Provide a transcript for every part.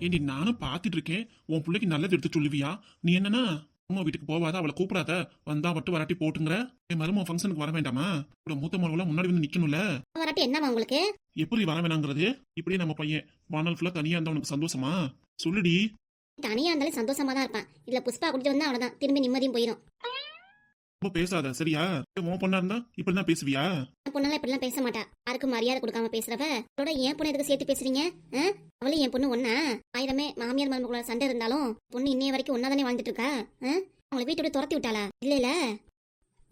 ஏண்டி நானும் பார்த்துட்டு இருக்கேன் உன் பிள்ளைக்கு நல்லது எடுத்து சொல்லுவியா? நீ என்னன்னா அம்மா வீட்டுக்கு போவாத அவளை கூப்பிடாத. வந்தா மட்டும் வராட்டி போட்டுங்கிற. என் மருமக ஃபங்க்ஷனுக்கு வர வேண்டாமா? இப்ப மூத்த மருமலாம் முன்னாடி வந்து நிக்கணும்ல? வரட்டு என்னவா உங்களுக்கு? எப்படி வர வேணாங்கிறது? இப்படியே நம்ம பையன். வானல் ஃபுல்லா தனியா இருந்தா உனக்கு சந்தோஷமா? சொல்லுடி. தனியா இருந்தாலும் சந்தோஷமா தான் இருப்பான். இதுல புஷ்பா குடிச்சு வந்தா அவ்வளவுதான். திரும்பி நிம்மதியும் போயிடும் ரொம்ப பேசாத சரியா? உன் பொண்ணா இருந்தா இப்படிதான் பேசுவியா? என் பொண்ணெல்லாம் இப்படிலாம் பேச மாட்டா. யாருக்கும் மரியாதை கொடுக்காம பேசுறவ அவளோட என் பொண்ணு எதுக்கு சேர்த்து பேசுறீங்க? அவளும் என் பொண்ணு ஒண்ணா? ஆயிரமே மாமியார் மருமகளோட சண்டை இருந்தாலும் பொண்ணு இன்னைய வரைக்கும் ஒன்னா தானே வாழ்ந்துட்டு இருக்கா? அவங்கள வீட்டை விட்டு துரத்தி விட்டாளா? இல்ல இல்ல.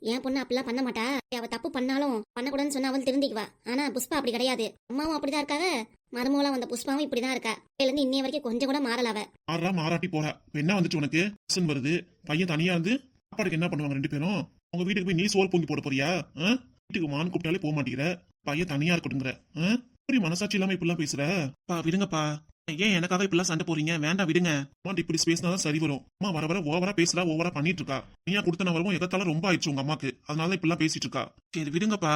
என் பொண்ணு அப்படிலாம் பண்ண மாட்டா. அவ தப்பு பண்ணாலும் பண்ணக்கூடாதுன்னு சொன்னா அவள் திருந்திக்குவா. ஆனா புஷ்பா அப்படி கிடையாது. அம்மாவும் அப்படிதான் இருக்காங்க மருமகளா வந்த புஷ்பாவும் இப்படிதான் இருக்கா. இதுல இருந்து இன்னைய வரைக்கும் கொஞ்சம் கூட மாறல அவ. மாறாட்டி போறா. என்ன வந்துச்சு உனக்கு? வருது. பையன் தனியா இருந்து சாப்பாடுக்கு என்ன பண்ணுவாங்க ரெண்டு பேரும்? உங்க வீட்டுக்கு போய் நீ சோறு பொங்கி போட போறியா? ஆ? வீட்டுக்கு மான் கூப்பிட்டாலே போக மாட்டேங்கிற. பையன் தனியா இருக்கட்டுங்கிற. ஆ? இப்படி மனசாட்சி இல்லாம இப்படிலாம் பேசுற? பா விடுங்கப்பா. ஏன் எனக்காக இப்படிலாம் சண்டை போறீங்க வேண்டாம் விடுங்க. அம்மாட்ட இப்படி பேசினாதான் சரி வரும். அம்மா வர வர ஓவரா பேசுறா ஓவரா பண்ணிட்டு இருக்கா நீயா கொடுத்தன வரவும் எகத்தால ரொம்ப ஆயிடுச்சு உங்க அம்மாக்கு. அதனால இப்படிலாம் பேசிட்டு இருக்கா சரி விடுங்கப்பா.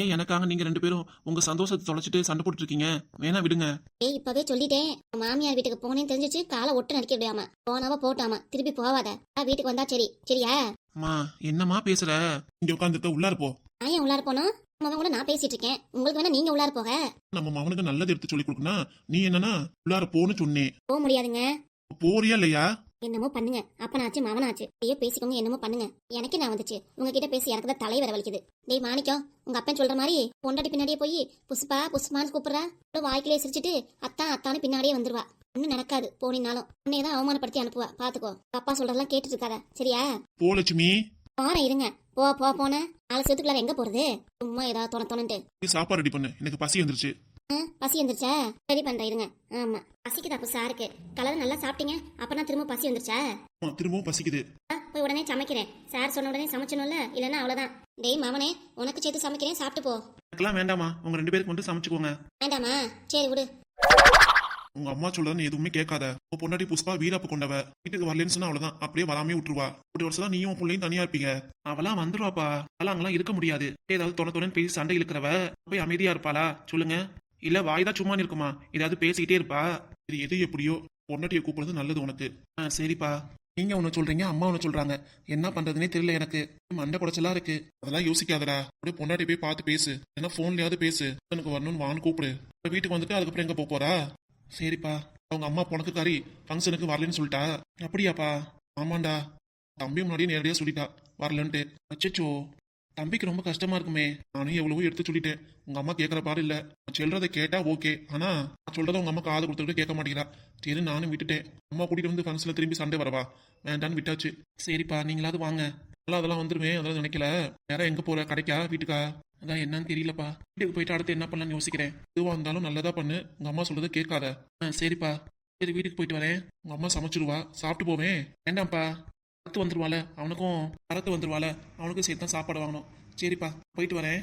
ஏன் எனக்காக நீங்க ரெண்டு பேரும் உங்க சந்தோஷத்தை தொலைச்சிட்டு சண்டை போட்டு இருக்கீங்க வேணா விடுங்க. ஏய் இப்பவே சொல்லிட்டேன். மாமியார் வீட்டுக்கு போனேன்னு தெரிஞ்சிச்சு காலை ஒட்டு நடிக்க விடாம. போனாவா போட்டாமா. திருப்பி போவாத. வீட்டுக்கு வந்தா சரி. சரியா? அம்மா என்னம்மா பேசுற? இங்க உட்காந்துருக்க உள்ளார போ. நான் ஏன் உள்ளார போனோம்? அவன் கூட நான் பேசிட்டு இருக்கேன் உங்களுக்கு வேணா நீங்க உள்ளார போக நம்ம மவனுக்கு நல்லது எடுத்து சொல்லி கொடுக்கணும் நீ என்னன்னா உள்ளார போன்னு சொன்னேன். போக முடியாதுங்க. போறியா இல்லையா? என்னமோ பண்ணுங்க. அப்பனாச்சு மவனாச்சு ஐயோ பேசிக்கோங்க என்னமோ பண்ணுங்க. எனக்கு நான் வந்துச்சு. உங்ககிட்ட பேசி எனக்கு தான் தலை வர வலிக்குது டேய் மாணிக்கம் உங்க அப்பன் சொல்ற மாதிரி பொண்டாட்டி பின்னாடியே போய் புஷ்பா புஷ்பான்னு கூப்பிடுறா. வாய்க்கிலே சிரிச்சிட்டு அத்தான் அத்தான்னு பின்னாடியே வந்துருவா. ஒன்னும் நடக்காது போனினாலும். உன்னைய தான் அவமானப்படுத்தி அனுப்புவா. பாத்துக்கோ. அப்பா சொல்றதெல்லாம் கேட்டுட்டு இருக்காத. சரியா? போ போறேன் இருங்க. போ போ போன நாலு செத்துக்குள்ளார எங்க போறது? சும்மா ஏதாவது தொண தொணன்ட்டு. சாப்பாடு ரெடி பண்ணு. எனக்கு பசி வந்துருச்சு. பசி வந்துருச்சா? ரெடி பண்றேன் இருங்க. ஆமா. பசிக்குதா அப்ப சாருக்கு கலர் நல்லா சாப்பிட்டீங்க. அப்பனா திரும்ப பசி வந்துருச்சா? திரும்பவும் பசிக்குது. போய் உடனே சமைக்கிறேன். சார் சொன்ன உடனே சமைச்சணும்ல இல்லைன்னா அவ்வளவுதான். டேய் மாமனே உனக்கு சேர்த்து சமைக்கிறேன். சாப்பிட்டு போ. வேண்டாமா உங்க ரெண்டு பேருக்கு மட்டும் சமைச்சுக்கோங்க. வேண்டாமா? சரி விடு. உங்க அம்மா சொல்றதுன்னு எதுவுமே கேட்காத. உன் பொண்டாட்டி புஷ்பா வீராப்பு கொண்டவ. வீட்டுக்கு வரலன்னு சொன்னா அவ்வளவுதான். அப்படியே வராமே விட்டுருவா. ஒரு வருஷம் தான் நீயும் உன் பிள்ளையும் தனியா இருப்பீங்க. அவெல்லாம் வந்துருவாப்பா. அதெல்லாம் அங்கெல்லாம் இருக்க முடியாது. ஏதாவது தொண தொணன்னு பேசி சண்டை இழுக்கிறவ போய் அமைதியா இருப்பாளா? சொல்லுங்க. இல்ல வாய்தான் சும்மா இருக்குமா ஏதாவது பேசிக்கிட்டே இருப்பா? இது எது எப்படியோ? பொண்டாட்டியை கூப்பிடுறது நல்லது உனக்கு. ஆ சரிப்பா. நீங்க ஒண்ணு சொல்றீங்க அம்மா ஒன்று சொல்றாங்க. என்ன பண்றதுனே தெரியல எனக்கு. மண்டை குடைச்சலா இருக்கு. அதெல்லாம் யோசிக்காதடா. அப்படியே பொண்டாட்டி போய் பார்த்து பேசு. ஏன்னா போன்லயாவது பேசு. எனக்கு வரணும்னு வான்னு கூப்பிடு. வீட்டுக்கு வந்துட்டு அதுக்கப்புறம் எங்க போக போறா? சரிப்பா. அவங்க அம்மா பொணக்கு காரி ஃபங்க்ஷனுக்கு வரலன்னு சொல்லிட்டா. அப்படியாப்பா. ஆமாண்டா. தம்பி முன்னாடியே நேரடியாக சொல்லிட்டா. வரலன்ட்டு. அச்சச்சோ. தம்பிக்கு ரொம்ப கஷ்டமா இருக்குமே. நானும் எவ்வளவோ எடுத்து சொல்லிட்டேன். உங்க அம்மா கேட்குற பாடு இல்லை. நான் சொல்றதை கேட்டா ஓகே. ஆனா நான் சொல்றதை உங்க அம்மா காது கொடுத்துட்டு கேட்க மாட்டேங்கிறா. சரி நானும் விட்டுட்டேன். அம்மா கூட்டிட்டு வந்து ஃபங்க்ஷனில் திரும்பி சண்டை வரவா? வேண்டான்னு விட்டாச்சு. சரிப்பா நீங்களாவது வாங்க. நல்லா அதெல்லாம் வந்துருமே அதெல்லாம் நினைக்கல. வேற எங்க போற? கடைக்கா? வீட்டுக்கா? அதான் என்னன்னு தெரியலப்பா. வீட்டுக்கு போயிட்டு அடுத்து என்ன பண்ணலாம்னு யோசிக்கிறேன். எதுவா இருந்தாலும் நல்லதா பண்ணு. உங்க அம்மா சொல்றதை கேட்காத. ஆ சரிப்பா. சரி வீட்டுக்கு போயிட்டு வரேன். உங்க அம்மா சமைச்சிருவா. சாப்பிட்டு போவேன். வேண்டாம்ப்பா. பரத்து வந்துருவாள. அவனுக்கும் பரத்து வந்துருவாள. அவனுக்கும் சேர்த்து தான் சாப்பாடு வாங்கணும். சரிப்பா போயிட்டு வரேன்.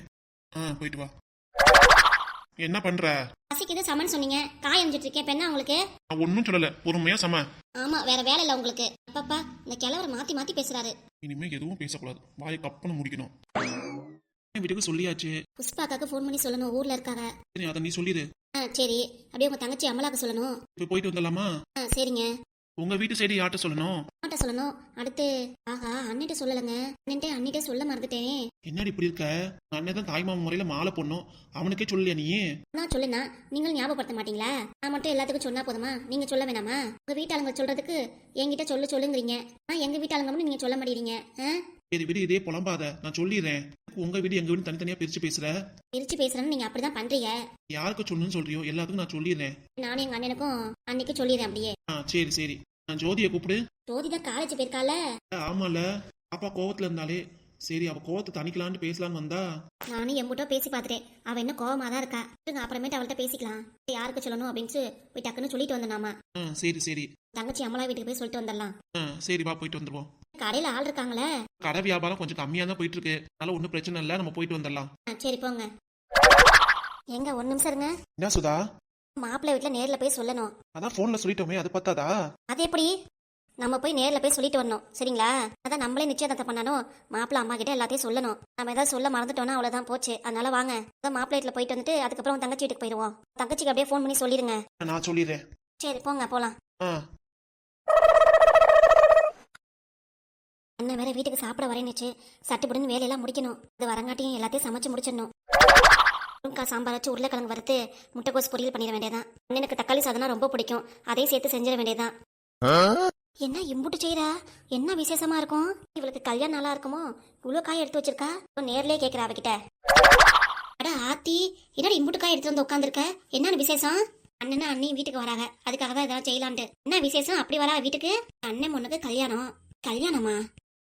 ஆ போயிட்டு வா. என்ன பண்ற? பசிக்குது சமன் சொன்னீங்க. காய் அணிஞ்சிட்டு இருக்கேன். இப்ப என்ன உங்களுக்கு? நான் ஒன்றும் சொல்லல. பொறுமையா சம. ஆமா வேற வேலை இல்ல உங்களுக்கு. அப்பப்பா இந்த கிழவர் மாத்தி மாத்தி பேசுறாரு. இனிமே எதுவும் பேசக்கூடாது. வாயை கப்பனை முடிக்கணும். வீட்டுக்கு சொல்லியாச்சு. புஷ்பாக்காக்கு ஃபோன் பண்ணி சொல்லணும். ஊர்ல இருக்காங்க. சரி அதை நீ சொல்லிடு ஆ சரி. அப்படியே உங்க தங்கச்சி அமலாக்கு சொல்லணும். இப்போ போயிட்டு வந்துடலாமா? ஆ சரிங்க. உங்க வீட்டு சைடு யார்கிட்ட சொல்லணும்? அம்மாட்ட சொல்லணும். அடுத்து ஆஹா அண்ணிட்ட சொல்லலங்க. அண்ணன்ட்டே அண்ணிட்டே சொல்ல மறந்துட்டேன். என்னடி இப்படி இருக்க? அண்ணன் தான் தாய்மாமன் முறையில மாலை பொண்ணும் அவனுக்கே சொல்லலையா நீ? நான் சொல்லுனா நீங்கள் ஞாபகப்படுத்த மாட்டீங்களா? நான் மட்டும் எல்லாத்துக்கும் சொன்னா போதுமா? நீங்க சொல்ல வேணாமா? உங்க வீட்டாளுங்க சொல்றதுக்கு என்கிட்ட சொல்லு சொல்லுங்கிறீங்க. ஆ எங்க வீட்டாளுங்க மட்டும் நீங்க சொல்ல மாட்டேங்கிறீங்க இது வீடு இதே புலம்பாத. நான் சொல்லிடுறேன். உங்க வீடு எங்க வீடு தனித்தனியா பிரிச்சு பேசுற. பிரிச்சு பேசுறேன்னு நீங்க அப்படிதான் பண்றீங்க? யாருக்கு சொல்லணும்னு சொல்றியோ? எல்லாத்துக்கும் நான் சொல்லிடுறேன். நானும் எங்க அண்ணனுக்கும் அன்னைக்கு சொல்லிடுறேன் அப்படியே. ஆ சரி சரி. நான் ஜோதியை கூப்பிடு. ஜோதிகா காலேஜ் போயிருக்கால? ஆமால. பாப்பா கோவத்துல இருந்தாலே. சரி அவ கோவத்தை தணிக்கலான்னு பேசலான்னு வந்தா. நானும் எம்பூட்டோ பேசி பார்த்துட்டேன். அவ என்ன கோவமா தான் இருக்கா. இருங்க அப்புறமேட்டு அவள்கிட்ட பேசிக்கலாம். யாருக்கு சொல்லணும் அப்படின்ட்டு போய் டக்குன்னு சொல்லிட்டு வந்தனாமா ஆ சரி சரி. தங்கச்சி அம்மலா வீட்டுக்கு போய் சொல்லிட்டு வந்துடலாம். சரி வா போயிட்டு வந்துருவோம். கடையில ஆள் இருக்காங்களே? கடை வியாபாரம் கொஞ்சம் கம்மியா தான் போயிட்டு இருக்கு அதனால ஒன்றும் பிரச்சனை இல்லை. நம்ம போயிட்டு வந்துடலாம். ஆ, சரி போங்க. எங்க ஒரு நிமிஷம் இருங்க. என்ன சுதா? மாப்பிள்ளை வீட்டுல நேர்ல போய் சொல்லணும். அதான் போன்ல சொல்லிட்டோமே அது பத்தாதா? அது எப்படி? நம்ம போய் நேர்ல போய் சொல்லிட்டு வரணும். சரிங்களா? அதான் நம்மளே நிச்சயதார்த்தம் பண்ணணும். மாப்பிள்ளை அம்மா கிட்ட எல்லாத்தையும் சொல்லணும். நம்ம ஏதாவது சொல்ல மறந்துட்டோம்னா அவ்வளவுதான் போச்சு. அதனால வாங்க. அதான் மாப்பிள்ளை வீட்டுல போயிட்டு வந்துட்டு அதுக்கப்புறம் உன் தங்கச்சி வீட்டுக்கு போயிடுவோம். தங்கச்சிக்கு அப்படியே ஃபோன் பண்ணி சொல்லிடுங்க. நான் சொல்லிடுறேன். சரி போங்க போலாம். ஆ. அண்ணன் வேற வீட்டுக்கு சாப்பிட வரேன்னுச்சு. சட்டுப்படின்னு வேலையெல்லாம் முடிக்கணும். இது வரங்காட்டியும் எல்லாத்தையும் சமைச்சு முடிச்சிடணும். முருங்கா சாம்பார் வச்சு உருளைக்கிழங்கு வறுத்து முட்டைக்கோஸ் பொரியல் பண்ணிட வேண்டியதான் அண்ணனுக்கு தக்காளி சாதம்னா ரொம்ப பிடிக்கும். அதையும் சேர்த்து செஞ்சிட வேண்டியதான் என்ன இம்புட்டு செய்றா? என்ன விசேஷமா இருக்கும்? இவளுக்கு கல்யாணம் நல்லா இருக்குமோ? இவ்வளோ காய் எடுத்து வச்சிருக்கா? நேர்லயே கேட்கிறா அவகிட்ட. அட ஆத்தி என்னடி இம்புட்டு காய் எடுத்து வந்து உட்காந்துருக்க என்னன்னு விசேஷம்? அண்ணனும் அண்ணியும் வீட்டுக்கு வராங்க. அதுக்காக தான் ஏதாவது செய்யலான்ட்டு. என்ன விசேஷம்? அப்படி வரா வீட்டுக்கு? அண்ணன் பொண்ணுக்கு கல்யாணம். கல்யாணமா?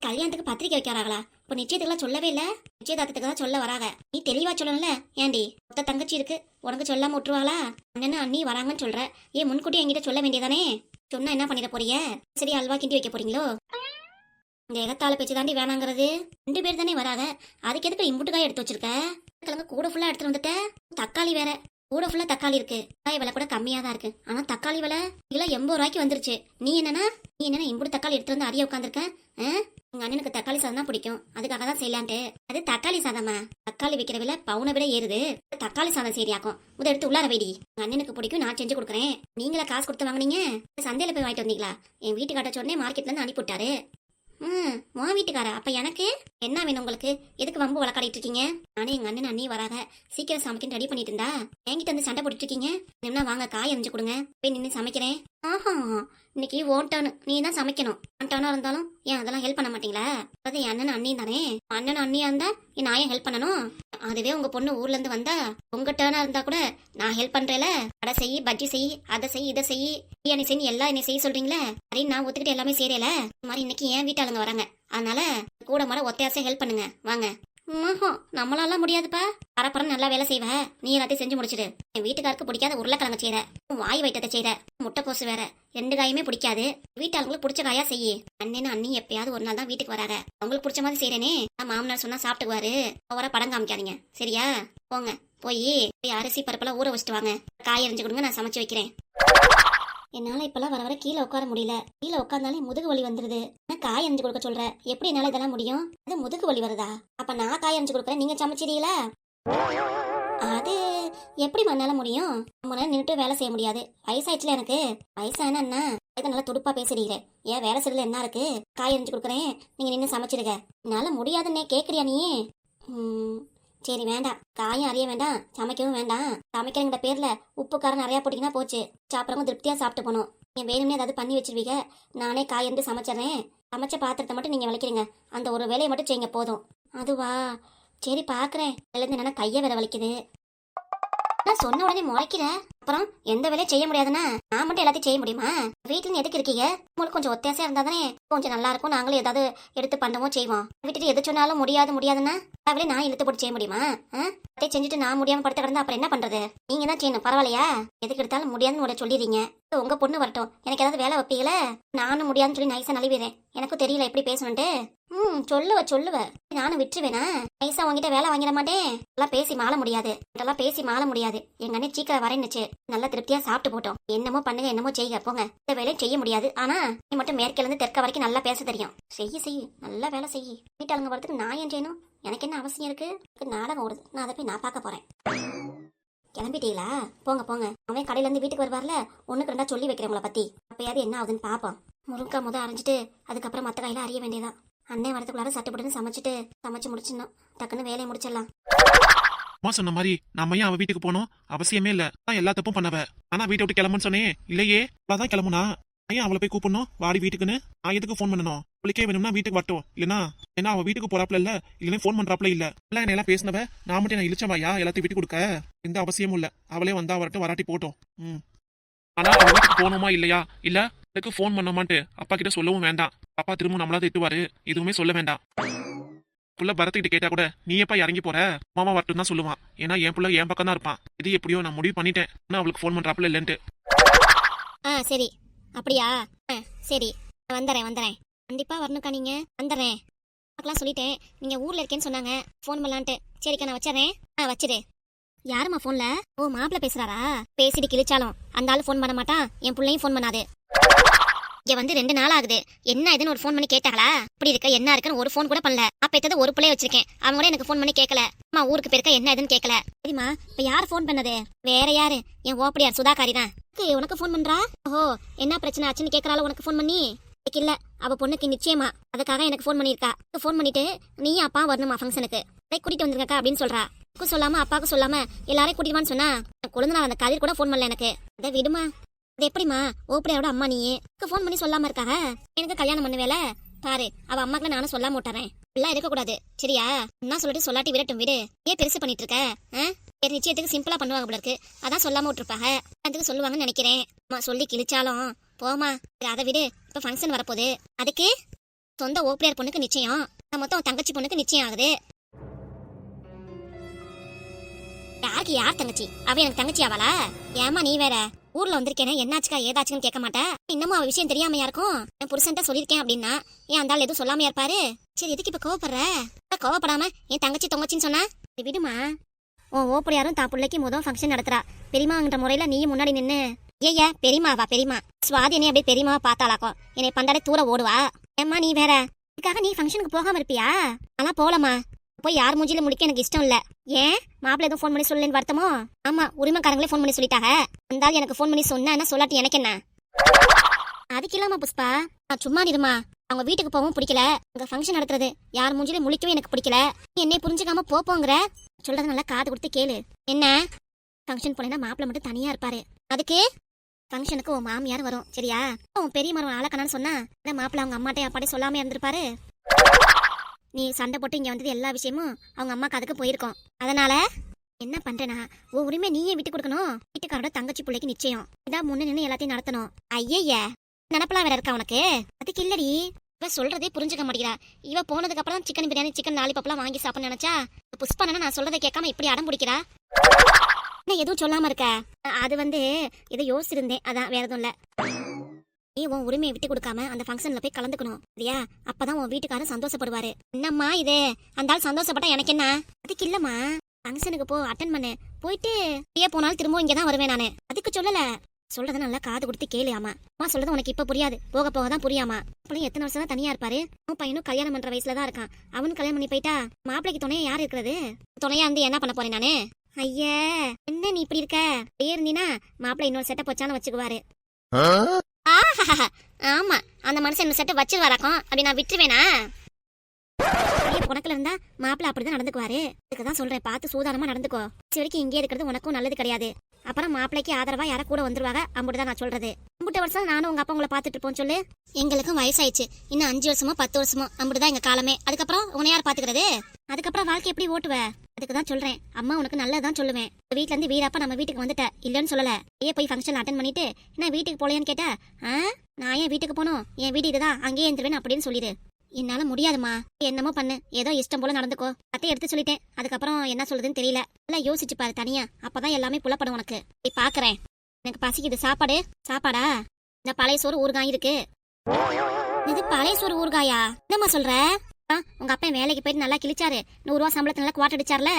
கல்யாணத்துக்கு பத்திரிக்கை வைக்கிறாங்களா இப்போ நிச்சயத்துக்குலாம் சொல்லவே இல்ல. நிச்சயதார்த்தத்துக்கு தான் சொல்ல வராங்க. நீ தெளிவா சொல்லணும்ல? ஏண்டி? மொத்த தங்கச்சி இருக்கு. உனக்கு சொல்லாம விட்டுருவாளா? அண்ணன் அண்ணி வராங்கன்னு சொல்ற. ஏன் முன்கூட்டி என்கிட்ட சொல்ல வேண்டியதானே? சொன்னா என்ன பண்ணிட போறீங்க? சரி அல்வா கிண்டி வைக்க போறீங்களோ? இந்த எகத்தால பேச்சு தாண்டி வேணாங்கிறது. ரெண்டு பேர் தானே வராங்க. அதுக்கு எதுக்கு இம்புட்டுக்காய் எடுத்து வச்சிருக்க? கிழங்கு கூட ஃபுல்லா எடுத்துட்டு வந்துட்ட? தக்காளி வேற. கூட ஃபுல்லா தக்காளி இருக்கு. காய் விலை கூட கம்மியா தான் இருக்கு. ஆனா தக்காளி விலை கிலோ எண்பது ரூபாய்க்கு வந்துருச்சு. நீ என்னன்னா நீ என்னன்னா இம்புடு தக்காளி எடுத்து வந்து அறிய உட்காந்துருக்க உங்க அண்ணனுக்கு தக்காளி சாதம் தான் பிடிக்கும். அதுக்காக தான் செய்யலான்ட்டு. அது தக்காளி சாதமா? தக்காளி விற்கிற விலை பவுனை விட ஏறுது. தக்காளி சாதம் சரியாக்கும். முத எடுத்து உள்ளார வைடி. உங்க அண்ணனுக்கு பிடிக்கும் நான் செஞ்சு கொடுக்குறேன். நீங்களா காசு கொடுத்து வாங்குனீங்க? சந்தையில போய் வாங்கிட்டு வந்தீங்களா? என் வீட்டுக்காட்ட சொன்னே மார்க்கெட்ல இருந்து அனுப்பிவிட்டாரு ம் உன் வீட்டுக்காரா. அப்ப எனக்கு? என்ன வேணும் உங்களுக்கு? எதுக்கு வம்பு வளர்க்காடிட்டு இருக்கீங்க நானே எங்க அண்ணன் அண்ணி வராத. சீக்கிரம் சமைக்கணும் ரெடி பண்ணிட்டு இருந்தா என்கிட்ட வந்து சண்டை போட்டுட்டு இருக்கீங்க வாங்க காய் அரிஞ்சு கொடுங்க. போய் நின்று சமைக்கிறேன். ஆஹா. இன்னைக்கு ஓன் நீ தான் சமைக்கணும். ஓன்டானா இருந்தாலும் ஏன் அதெல்லாம் ஹெல்ப் பண்ண மாட்டீங்களா? அது என் அண்ணன் அண்ணி தானே? அண்ணன் அண்ணியா இருந்தா ஏன் நான் ஏன் ஹெல்ப் பண்ணணும்? அதுவே உங்க பொண்ணு ஊர்ல இருந்து வந்தா உங்க டேர்னா இருந்தா கூட நான் ஹெல்ப் பண்றேல? அடை செய் பஜ்ஜி செய் அதை செய் இதை செய் பிரியாணி செய் எல்லாம் என்னை செய்ய சொல்றீங்களே? சரி நான் ஒத்துக்கிட்டு எல்லாமே செய்யறேல இந்த மாதிரி இன்னைக்கு ஏன் வீட்டாளுங்க வராங்க. அதனால கூட மாட ஒத்தையாசை ஹெல்ப் பண்ணுங்க. வாங்க. ம்ஹும், நம்மளால முடியாதுப்பா. பரப்பரம் நல்லா வேலை செய்வ. நீ எல்லாத்தையும் செஞ்சு முடிச்சிடு. என் வீட்டுக்காருக்கு பிடிக்காத உருளைக்கிழங்கு செய்யற வாய் வைத்ததை செய்யற முட்டைக்கோசு வேற. ரெண்டு காயுமே பிடிக்காது. வீட்டாளுங்களுக்கு பிடிச்ச காயா செய்யி. அண்ணனும் அண்ணி எப்பயாவது ஒரு நாள் தான் வீட்டுக்கு வராங்க. அவங்களுக்கு பிடிச்ச மாதிரி செய்யறேனே நான் மாமனார் சொன்னா சாப்பிட்டுக்குவாரு. அவரை படம் காமிக்காதீங்க. சரியா? போங்க. போய் போய் அரிசி பருப்பெல்லாம் ஊற வச்சுட்டு வாங்க. காய் அரிஞ்சு கொடுங்க நான் சமைச்சு வைக்கிறேன். என்னால இப்பெல்லாம் வர வர கீழே உட்கார முடியல. கீழே உட்கார்ந்தாலே முதுகு வலி வந்துருது. நான் காய் அரிஞ்சு கொடுக்க சொல்ற? எப்படி என்னால இதெல்லாம் முடியும்? அது முதுகு வலி வருதா? அப்ப நான் காய் அரிஞ்சு கொடுக்குறேன் நீங்க சமைச்சிடீங்களா அது எப்படி மண்ணால முடியும்? ரொம்ப நேரம் நின்றுட்டு வேலை செய்ய முடியாது. வயசாயிடுச்சுல எனக்கு. வயசான என்ன? இதை நல்லா துடுப்பா பேசுறீங்க. ஏன் வேலை செய்யல என்ன இருக்கு? காய் அரிஞ்சு கொடுக்குறேன். நீங்க நின்று சமைச்சிடுங்க. என்னால முடியாதுன்னே கேக்குறியா நீ? சரி வேண்டாம். காயும் அறிய வேண்டாம். சமைக்கவும் வேண்டாம். சமைக்கிறங்கிற பேர்ல உப்பு காரம் நிறையா போட்டிங்கன்னா போச்சு. சாப்பிட்றவங்க திருப்தியா சாப்பிட்டு போகணும். நீங்கள் வேணும்னே ஏதாவது பண்ணி வச்சிருவீங்க. நானே காய் இருந்து சமைச்சிடுறேன். சமைச்ச பாத்திரத்தை மட்டும் நீங்க விளக்கிறீங்க அந்த ஒரு வேலையை மட்டும் செய்யுங்க போதும். அதுவா? சரி பாக்குறேன். இருந்து என்னன்னா கையை வேற வலிக்குது. அதான் சொன்ன உடனே முறைக்கிற. அப்புறம் எந்த வேலையும் செய்ய முடியாதுன்னா நான் மட்டும் எல்லாத்தையும் செய்ய முடியுமா? வீட்டுல எதுக்கு இருக்கீங்க? உங்களுக்கு கொஞ்சம் ஒத்தாசையா இருந்தா தானே கொஞ்சம் நல்லா இருக்கும். நாங்களும் ஏதாவது எடுத்து பண்ணவும் செய்வோம். விட்டுட்டு எது சொன்னாலும் முடியாது முடியாதுன்னா அவளே நான் இழுத்து போட்டு செய்ய முடியுமா? ஆ? அதே செஞ்சுட்டு நான் முடியாம படுத்து கிடந்தா அப்புறம் என்ன பண்றது? நீங்க தான் செய்யணும். பரவாயில்லையா? எதுக்கு எடுத்தாலும் முடியாதுன்னு உங்களை சொல்லிடுறீங்க. உங்க பொண்ணு வரட்டும். எனக்கு ஏதாவது வேலை வைப்பீங்களே? நானும் முடியாதுன்னு சொல்லி நைஸா நழுவிடுறேன். எனக்கும் தெரியல எப்படி பேசணுன்ட்டு ம் சொல்லுவ சொல்லுவ. நானும் விட்டுருவேனா? நைஸா உங்ககிட்ட வேலை வாங்கிட மாட்டேன். எல்லாம் பேசி மாள முடியாது. இதெல்லாம் பேசி மாள முடியாது. எங்க அண்ணன் சீக்கிரம் வரேன்னுச்சு. நல்லா திருப்தியா சாப்பிட்டு போட்டோம். என்னமோ பண்ணுங்க என்னமோ செய்யுங்க போங்க. இந்த வேலையும் செய்ய முடியாது. ஆனா நீ மட்டும் மேற்கிலிருந்து தெற்க வரைக்கும் நல்லா பேச தெரியும். செய்ய செய்ய. நல்லா வேலை செய்ய. வீட்டாளுங்க வரதுக்கு நான் ஏன் செய்யணும்? எனக்கு என்ன அவசியம் இருக்கு? நாடகம் ஓடுது. நான் அதை போய் நான் பார்க்க போறேன். கிளம்பிட்டீங்களா? போங்க போங்க. அவன் கடையில இருந்து வீட்டுக்கு வருவார்ல? ஒண்ணுக்கு ரெண்டா சொல்லி வைக்கிறேன் உங்களை பத்தி. அப்பயாவது என்ன ஆகுதுன்னு பாப்போம் முருங்கா முத அரைஞ்சிட்டு அதுக்கப்புறம் மத்த கையில அறிய வேண்டியதான் அண்ணன் வரதுக்குள்ளார சட்டுப்பட்டுன்னு சமைச்சிட்டு சமைச்சு முடிச்சிடணும். டக்குன்னு வேலையை முடிச்சிடலாம். அம்மா சொன்ன மாதிரி நம்ம ஏன் அவன் வீட்டுக்கு போனோம் அவசியமே இல்ல. நான் எல்லா தப்பும் பண்ணவ. ஆனா வீட்டை விட்டு கிளம்புன்னு சொன்னேன். இல்லையே? அவதான் கிளம்புனா? ஏன் அவளை போய் கூப்பிடணும். வாடி வீட்டுக்குன்னு. நான் எதுக்கு ஃபோன் பண்ணணும்? அவளுக்கே வேணும்னா வீட்டுக்கு வரட்டும் இல்லனா ஏன்னா அவ வீட்டுக்கு போறாப்ல இல்ல. இல்லைன்னு ஃபோன் பண்றாப்ல இல்ல. எல்லாம் என்ன எல்லாம் பேசினவ நான் மட்டும் நான் இழிச்சவாயா எல்லாத்தையும் வீட்டு கொடுக்க? எந்த அவசியமும் இல்ல. அவளே வந்தா வரட்டும் வராட்டி போட்டோம். ம். ஆனா அவ வீட்டுக்கு போகணுமா இல்லையா? இல்ல அதுக்கு ஃபோன் பண்ணமான்ட்டு அப்பா கிட்ட சொல்லவும் வேண்டாம். அப்பா திரும்ப நம்மளா திட்டுவாரு. எதுவுமே சொல்ல வேண்டாம். புள்ள பரத்துக்கிட்ட கேட்டா கூட நீ எப்ப இறங்கி போற? மாமா வரட்டும் தான் சொல்லுவான். ஏன்னா என் புள்ள என் பக்கம் தான் இருப்பான். இது எப்படியோ நான் முடிவு பண்ணிட்டேன். ஆனா அவளுக்கு ஃபோன் பண்றாப்புல இல்லன்ட்டு. ஆ சரி. அப்படியா? ஆ சரி. நான் வந்துடுறேன் வந்துடுறேன் கண்டிப்பா வரணுக்கா நீங்க. வந்துடுறேன் பார்க்கலாம் சொல்லிட்டேன். நீங்க ஊர்ல இருக்கேன்னு சொன்னாங்க. ஃபோன் பண்ணலான்ட்டு. சரிக்கா நான் வச்சிடறேன் ஆ வச்சிரு. யாரும்மா ஃபோனில் ஓ மாப்பிள்ள பேசுறாரா? பேசிட்டு கிழிச்சாலும். அந்த ஆள் ஃபோன் பண்ண மாட்டான் என் பிள்ளையும் ஃபோன் பண்ணாது. இங்க வந்து ரெண்டு நாள் ஆகுது. என்ன இதுன்னு ஒரு ஃபோன் பண்ணி கேட்டாங்களா? இப்படி இருக்க என்ன இருக்குன்னு ஒரு ஃபோன் கூட பண்ணல. அப்ப எத்தது ஒரு பிள்ளைய வச்சிருக்கேன். அவங்க கூட எனக்கு ஃபோன் பண்ணி கேட்கல அம்மா ஊருக்கு போயிருக்க என்ன இதுன்னு கேட்கல சரிம்மா இப்ப யார் ஃபோன் பண்ணது? வேற யாரு? என் ஓப்படியார் சுதாகாரி தான். உனக்கு ஃபோன் பண்றா? ஓஹோ என்ன பிரச்சனை ஆச்சுன்னு கேக்குறாளோ உனக்கு ஃபோன் பண்ணி? இன்னைக்கு இல்ல. அவ பொண்ணுக்கு நிச்சயமா. அதுக்காக எனக்கு ஃபோன் பண்ணிருக்கா. ஃபோன் பண்ணிட்டு நீயும் அப்பா வரணுமா ஃபங்க்ஷனுக்கு போய் கூட்டிட்டு வந்துருங்கக்கா அப்படின்னு சொல்றா. சொல்லாம அப்பாவுக்கு சொல்லாம எல்லாரையும் கூட்டிட்டு வான்னு சொன்னா கொழுந்தனார் அந்த கதிர் கூட ஃபோன் பண்ணல எனக்கு. அதை விடுமா? அது எப்படிம்மா? ஓப்படியாவோட அம்மா நீ ஃபோன் பண்ணி சொல்லாம இருக்காங்க எனக்கு கல்யாணம் பண்ணுவேல பாரு அவ அம்மாக்கு நானும் சொல்லாம விட்டுறேன். எல்லாம் இருக்க கூடாது சரியா? என்ன சொல்லிட்டு சொல்லாட்டி விடட்டும் விடு. ஏன் பெருசு பண்ணிட்டு இருக்க? ஆ? சரி நிச்சயத்துக்கு சிம்பிளா பண்ணுவாங்க போல இருக்கு. அதான் சொல்லாம விட்டுருப்பாங்க அதுக்கு சொல்லுவாங்கன்னு நினைக்கிறேன். அம்மா சொல்லி கிழிச்சாலும். போமா சரி, அதை விடு. இப்ப ஃபங்க்ஷன் வரப்போகுது. அதுக்கு சொந்த ஓப்படியார் பொண்ணுக்கு நிச்சயம். நான் மொத்தம் உன் தங்கச்சி பொண்ணுக்கு நிச்சயம் ஆகுது. யாருக்கு யார் தங்கச்சி? அவ எனக்கு தங்கச்சி ஆவாளா? ஏமா நீ வேற? ஊர்ல வந்திருக்கேனே என்னாச்சுக்கா ஏதாச்சுன்னு கேட்க மாட்டேன் இன்னமும் அவ விஷயம் தெரியாமையா இருக்கும்? என் புருஷன்ட்ட சொல்லியிருக்கேன் அப்படின்னா ஏன் அந்த ஆள் எதுவும் சொல்லாமையா இருப்பாரு? சரி எதுக்கு இப்ப கோவப்படுற? கோவப்படாம என் தங்கச்சி தொங்கச்சின்னு சொன்னா? சரி, விடுமா. உன் ஓப்படியாரும் தான் பிள்ளைக்கு முதல் ஃபங்க்ஷன் நடத்துறா. பெரியமாங்கிற முறையில நீயும் முன்னாடி நின்னு. ஏய்யா பெரியமாவா பெரியமா சுவாதி என்னை அப்படியே பெரியமாவை பார்த்தாலாக்கும் என்னை பந்தாலே தூர ஓடுவா. ஏம்மா நீ வேற? இதுக்காக நீ ஃபங்க்ஷனுக்கு போகாம இருப்பியா? அதெல்லாம் போலமா போய் யார் மூஞ்சில முடிக்க எனக்கு இஷ்டம் இல்ல. ஏன்? மாப்பிள்ள எதுவும் ஃபோன் பண்ணி சொல்லலன்னு வருத்தமோ? ஆமா உரிமைக்காரங்களே ஃபோன் பண்ணி சொல்லிட்டாங்க. வந்தாலும் எனக்கு ஃபோன் பண்ணி சொன்னா சொல்லாட்டி எனக்கு என்ன? அதுக்கு இல்லாம புஷ்பா நான் சும்மா இருமா. அவங்க வீட்டுக்கு போகவும் பிடிக்கல. அங்க ஃபங்க்ஷன் நடத்துறது. யார் மூஞ்சில முழிக்கவும் எனக்கு பிடிக்கல. நீ என்னை புரிஞ்சுக்காம போப்போங்கிற சொல்றது நல்லா காது கொடுத்து கேளு. என்ன? ஃபங்க்ஷன் போனேன்னா மாப்பிள்ள மட்டும் தனியா இருப்பாரு. அதுக்கு? ஃபங்க்ஷனுக்கு உன் மாமியார் வரும். சரியா? உன் பெரிய மரம் ஆளக்கணான்னு சொன்னா மாப்பிள்ள அவங்க அம்மாட்டையும் அப்பாட்டையும் சொல்லாம இருந்திருப்பாரு? நீ சண்டை போட்டு இங்கே வந்தது எல்லா விஷயமும் அவங்க அம்மாக்கு அதுக்கு போயிருக்கோம். அதனால என்ன பண்றேனா உன் உரிமை நீயே விட்டு கொடுக்கணும். வீட்டுக்காரோட தங்கச்சி பிள்ளைக்கு நிச்சயம். இதான் முன்ன நின்று எல்லாத்தையும் நடத்தணும். ஐயய்ய நினப்பெல்லாம் வேற இருக்கா உனக்கு? அதுக்கு இல்லடி. இவ சொல்றதே புரிஞ்சுக்க மாட்டேங்கிறா. இவ போனதுக்கு அப்புறம் சிக்கன் பிரியாணி சிக்கன் லாலிபப்லாம் வாங்கி சாப்பிட நினைச்சா புஷ்பா நான் சொல்றதை கேட்காம இப்படி அடம் பிடிக்கிறா? என்ன எதுவும் சொல்லாம இருக்க? அது வந்து இதை யோசிச்சிருந்தேன். அதான் வேற எதுவும் இல்லை. நீ உன் உரிமையை விட்டு கொடுக்காம அந்த ஃபங்க்ஷன்ல போய் கலந்துக்கணும் சரியா? அப்பதான் உன் வீட்டுக்காரர் சந்தோஷப்படுவாரு. என்னம்மா இது? அந்த ஆள் சந்தோஷப்பட்டா எனக்கு என்ன? அதுக்கு இல்லம்மா. ஃபங்க்ஷனுக்கு போ அட்டன் பண்ணு. போயிட்டு அப்படியே போனாலும் திரும்ப இங்கே தான் வருவேன் நானு. அதுக்கு சொல்லல. சொல்றத நல்லா காது கொடுத்து கேளு ஆமா. அம்மா சொல்றது உனக்கு இப்ப புரியாது. போக போக தான் புரியாமா. அப்பளும் எத்தனை வருஷம் தான் தனியா இருப்பாரு? உன் பையனும் கல்யாணம் பண்ற வயசுல தான் இருக்கான். அவனு கல்யாணம் பண்ணி போயிட்டா? மாப்பிளைக்கு துணையா யார் இருக்கிறது? துணையா இருந்து என்ன பண்ண போறேன் நானு? ஐயே என்ன நீ இப்படி இருக்க? பேர் இருந்தீனா மாப்பிள்ளை இன்னொரு செட்டப் வச்சான்னு வச்சுக்குவாரு. ஆமா அந்த மனுஷன் இந்த செட்டை வச்சிருவாராக்கும். அப்படி நான் விட்டுருவேனா? உனக்குல இருந்தா மாப்பிள்ள அப்படிதான் நடந்துக்குவாரு. இதுக்கு தான் சொல்றேன் பார்த்து சூதானமா நடந்துக்கோ. இது வரைக்கும் இங்கே இருக்கிறது உனக்கும் நல்லது கிடையாது. அப்புறம் மாப்பிள்ளைக்கு ஆதரவா யாரா கூட வந்துருவாங்க அப்படிதான் நான் சொல்றது. அம்புட்டு வருஷம் நானும் உங்க அப்பா உங்களை பார்த்துட்டு இருப்போம் சொல்லு. எங்களுக்கும் வயசாயிடுச்சு. இன்னும் அஞ்சு வருஷமோ பத்து வருஷமோ அம்புட்டுதான் எங்க காலமே. அதுக்கப்புறம் உன்னை யார் பாத்துக்கிறது அதுக்கப்புறம் வாழ்க்கை எப்படி ஓட்டுவ? அதுக்கு தான் சொல்றேன். அம்மா உனக்கு நல்லதான் சொல்லுவேன். வீட்ல இருந்து வீரப்பா நம்ம வீட்டுக்கு வந்துட்ட. இல்லன்னு சொல்லல. ஏன் போய் ஃபங்க்ஷன் அட்டன் பண்ணிட்டு என்ன வீட்டுக்கு போலையான்னு கேட்டா? ஆ? நான் ஏன் வீட்டுக்கு போனோம்? என் வீடு இதுதான். அங்கேயே இருந்துருவேன் அப்படின்னு சொல்லிடு என்னால முடியாதுமா என்னமோ பண்ணு. ஏதோ இஷ்டம் போல நடந்துக்கோ. அத்தை எடுத்து சொல்லிட்டேன். அதுக்கப்புறம் என்ன சொல்றதுன்னு தெரியல. நல்லா யோசிச்சு பாரு தனியா. அப்பதான் எல்லாமே புலப்படும் உனக்கு. போய் பாக்குறேன். எனக்கு பசிக்குது. சாப்பாடு? சாப்பாடா? இந்த பழைய சோறு ஊறுகாய் இருக்கு. இது பழைய சோறு ஊறுகாயா? என்னம்மா சொல்ற? உங்க அப்பா வேலைக்கு போயிட்டு நல்லா கிழிச்சாரு. நூறு ரூபா சம்பளத்தை நல்லா குவாட்டடிச்சார்ல?